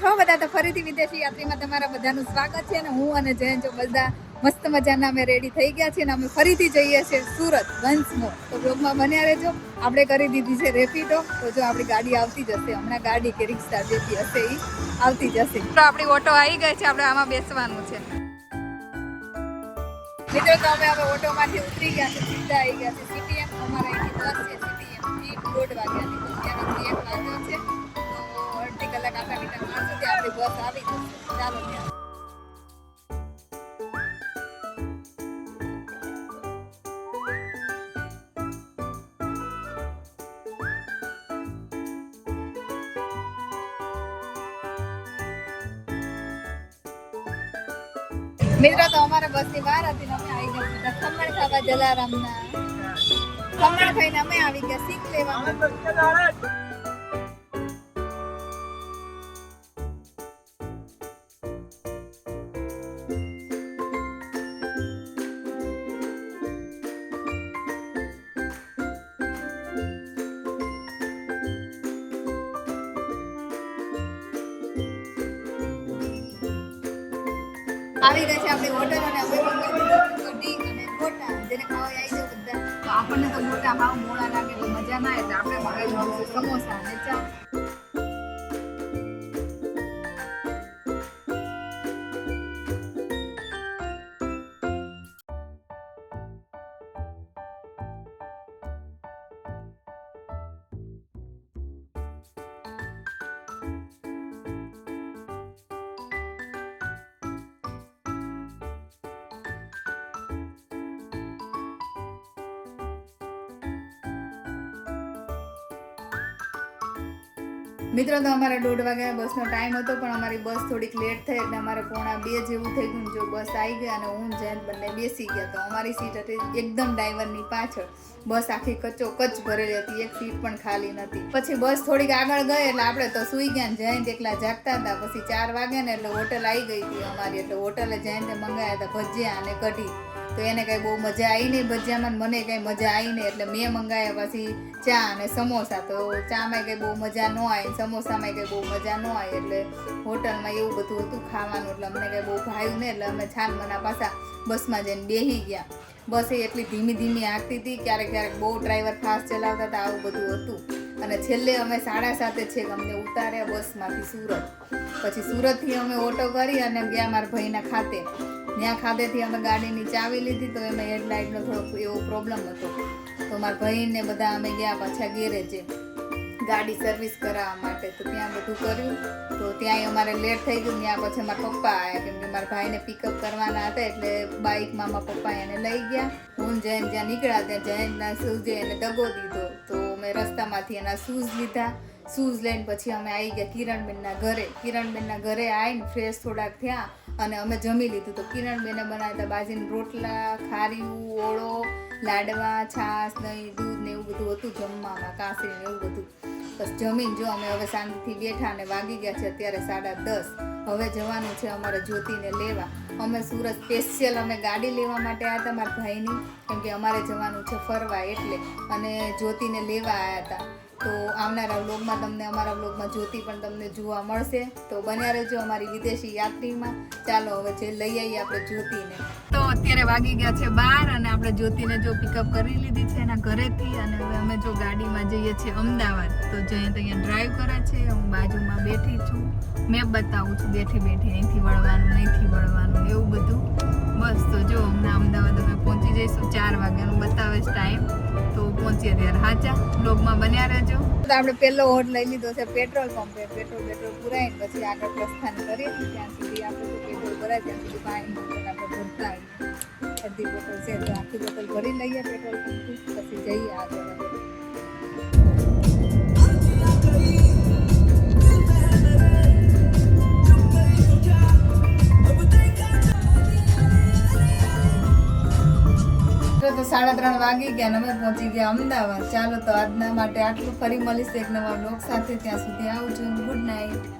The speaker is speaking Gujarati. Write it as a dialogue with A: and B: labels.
A: છો બધા, તો ફરીથી વિદેશી યાત્રીમાં તમારા બધાનું સ્વાગત છે અને હું અને જયંત જો બધા મસ્ત મજાના અમે રેડી થઈ ગયા છીએ અને અમે ફરીથી જઈએ છીએ સુરત વંશમો તો બ્લોગમાં બન્યા રહેજો. આપણે કરી દીધી છે રેપિડો. તો જો આપણી ગાડી આવતી જશે. હમણાં ગાડી કે રિક્ષા જેથી હશે એ આવતી જશે. તો આપણી ઓટો આવી ગઈ છે. આપણે આમાં બેસવાનું છે. મિત્રો, તો અમે હવે ઓટોમાંથી ઉતરી ગયા છે સીધા આવી ગયા છે સીટીએમ અમારા અહીંથી બસ છે. સીટીએમ એક દોઢ વાગ્યાની તો ત્યાંથી એક વાગ્યો છે. આપણી મિત્રો, તો અમારે બસની બહાર હતી ને અમે આવી ગયા હતા ખમણ ખાવા જલારામના. ખમણ ખાઈને અમે આવી ગયા, શીખ લેવા. આવી ગયા છે આપણી હોટલ અને અમે કઢી અને મોટા જેને ખાવા આવી જાય બધા. તો આપણને તો મોટા ભાવ મોડા લાગે તો મજા ના એટલે આપણે મંગાવી સમોસા અને ચા. મિત્રો, તો અમારે દોઢ વાગ્યા બસનો ટાઈમ હતો, પણ અમારી બસ થોડીક લેટ થઈ એટલે અમારે પોણા બે જેવું થઈ ગયું જો બસ આવી ગઈ અને હું જયંત બંને બેસી ગયા. તો અમારી સીટ હતી એકદમ ડ્રાઈવરની પાછળ. બસ આખી કચો કચ ભરેલી હતી, એક સીટ પણ ખાલી નથી પછી બસ થોડીક આગળ ગઈ એટલે આપણે તો સુઈ ગયા જયંત એકલા જાગતા હતા. પછી ચાર વાગ્યા ને એટલે હોટલ આવી ગઈ હતી અમારી. એટલે હોટલે જયંતે મંગાવ્યા હતા ભજીયા અને કઢી. તો એને કઈ બહુ મજા આવી નહીં ભજીયામાં મને કઈ મજા આવી નહીં. એટલે મેં મંગાવ્યા પછી ચા અને સમોસા. તો ચામાં કઈ બહુ મજા ન આવી સમોસામાં કઈ બહુ મજા ન આવી એટલે હોટલમાં એવું બધું હતું ખાવાનું. એટલે અમને કઈ બહુ ભાવ્યું નહીં. એટલે અમે છાન મના પાછા બસમાં જઈને બેસી ગયા. બસ એટલી ધીમી ધીમી હાંકતી હતી. ક્યારેક ક્યારેક બહુ ડ્રાઈવર ફાસ્ટ ચલાવતા હતા, આવું બધું હતું. અને છેલ્લે અમે સાડા સાતે છે અમને ઉતાર્યા બસમાંથી સુરત. પછી સુરતથી અમે ઓટો કરી અને ગયા મારા ભાઈના ખાતે. ત્યાં ખાતેથી અમે ગાડીની ચાવી લીધી તો એમાં હેડલાઇટનો થોડોક એવો પ્રોબ્લેમ હતો. તો મારા ભાઈને બધા અમે ગયા પાછા ગેરેજે. ગાડી સર્વિસ કરાવવા માટે તો ત્યાં બધું કર્યું. તો ત્યાંય અમારે લેટ થઈ ગયું. ત્યાં પછી મારા પપ્પા આવ્યા કેમ કે મારા ભાઈને પિકઅપ કરવાના હતા એટલે બાઇકમાં મારા પપ્પા એને લઈ ગયા. હું જૈન જ્યાં નીકળ્યા. ત્યાં જૈનના સુજે એને દગો દીધો. તો મેં રસ્તામાંથી એના શૂઝ લીધા. શૂઝ લઈને પછી અમે આવી ગયા કિરણબેનના ઘરે. કિરણબેનના ઘરે આવીને ફ્રેશ થોડાક થયા અને અમે જમી લીધું. તો કિરણબેને બનાવ્યા હતા બાજીના રોટલા, ખારીયું, ઓળો, લાડવા, છાશ, દહીં, દૂધ ને એવું બધું હતું જમવામાં, કાસરી ને એવું બધું. બસ જમીન જો અમે હવે શાંતિથી બેઠા અને વાગી ગયા છે અત્યારે સાડા દસ. હવે જવાનું છે અમારે જ્યોતિને લેવા. અમે સુરત સ્પેશિયલ અમે ગાડી લેવા માટે આવ્યા હતા મારા ભાઈની. કેમ કે અમારે જવાનું છે ફરવા એટલે. અને જ્યોતિને લેવા આવ્યા હતા. તો આવનારા વ્લોગમાં તમને, અમારા વ્લોગમાં જ્યોતિ પણ તમને જોવા મળશે. તો બન્યા રહેજો અમારી વિદેશી યાત્રીમાં. ચાલો હવે જે લઈ આવીએ આપણે જ્યોતિને. તો અત્યારે વાગી ગયા છે બાર અને આપણે જ્યોતિને જો પિકઅપ કરી લીધી છે એના ઘરેથી અને હવે અમે જો ગાડીમાં જઈએ છીએ અમદાવાદ. તો જ્યાં અહીંયા ડ્રાઈવ કરે છે, હું બાજુમાં બેઠી છું. મેં બતાવું છું, બેઠી બેઠી અહીંથી વળવાનું અહીંથી વળવાનું, એવું બધું. બસ, તો જો હમણાં અમદાવાદ અમે પહોંચી જઈશું, ચાર વાગ્યાનું બતાવે છે ટાઈમ તો પહોંચીએ ત્યારે હાચા બ્લોગમાં બન્યા રહેજો. તો આપણે પહેલો હોટ લઈ લીધો છે પેટ્રોલ પંપે. પેટ્રોલ પેટ્રોલ પુરાઈને પછી આગળ પ્રસ્થાન કરીએ. ત્યાં સુધી આપણે પેટ્રોલ ભરાય, ત્યાં સુધી પાણી બોટલ આપણે ભરતા આવીએ. અડધી બોટલ છે તો આખી બોટલ ભરી લઈએ પેટ્રોલ પંપથી, પછી જઈએ આગળ. તો સાડા ત્રણ વાગી ગયા અને અમે પહોંચી ગયા અમદાવાદ. ચાલો તો આજના માટે આટલું ફરી મળીશ એક નવા બ્લોગ સાથે. ત્યાં સુધી આવજો. Good night